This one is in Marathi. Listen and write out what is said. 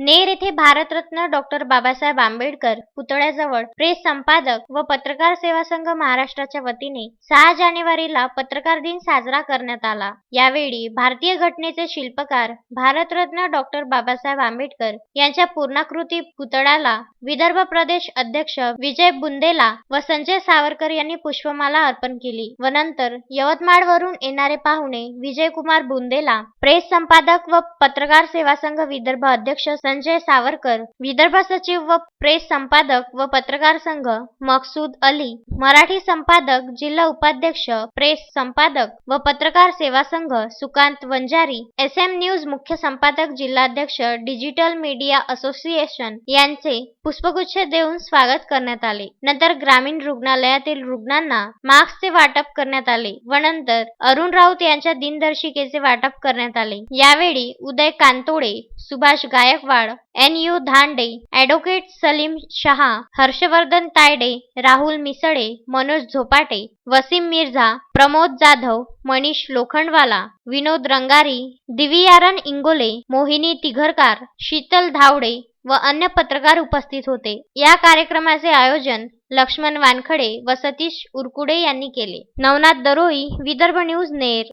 नेर येथे भारतरत्न डॉक्टर बाबासाहेब आंबेडकर पुतळ्याजवळ प्रेस संपादक व पत्रकार सेवा संघ महाराष्ट्राच्या वतीने सहा जानेवारीला पत्रकार दिन साजरा करण्यात आला. यावेळी भारतीय घटनेचे शिल्पकार भारतरत्न डॉक्टर बाबासाहेब आंबेडकर यांच्या पूर्णाकृती पुतळ्याला विदर्भ प्रदेश अध्यक्ष विजय बुंदेला व संजय सावरकर यांनी पुष्पमाला अर्पण केली व नंतर यवतमाळवरून येणारे पाहुणे विजयकुमार बुंदेला प्रेस संपादक व पत्रकार सेवा संघ विदर्भ अध्यक्ष संजय सावरकर विदर्भ सचिव व प्रेस संपादक व पत्रकार संघ मकसूद अली मराठी संपादक जिल्हा उपाध्यक्ष प्रेस संपादक व पत्रकार सेवा संघ Sukant Wanjari S M news मुख्य संपादक जिल्हाध्यक्ष डिजिटल मीडिया असोसिएशन यांचे पुष्पगुच्छ देऊन स्वागत करण्यात आले. नंतर ग्रामीण रुग्णालयातील रुग्णांना मास्कचे वाटप करण्यात आले व नंतर अरुण राऊत यांच्या दिनदर्शिकेचे वाटप करण्यात आले. यावेळी Uday Kantode Subhash Gaikwad N U Dhande advocate Salim Shah Harshvardhan Tayde Rahul Misale Manoj Zopate Wasim Mirza Pramod Jadhav Manish Lokhandwala Vinod Rangari Diviyaran Ingole Mohini Tigharkar Sheetal Dhawade व अन्य पत्रकार उपस्थित होते. या कार्यक्रमाचे आयोजन लक्ष्मण वानखडे व सतीश उरकुडे यांनी केले. नवनाथ दरोई विदर्भ न्यूज नेर.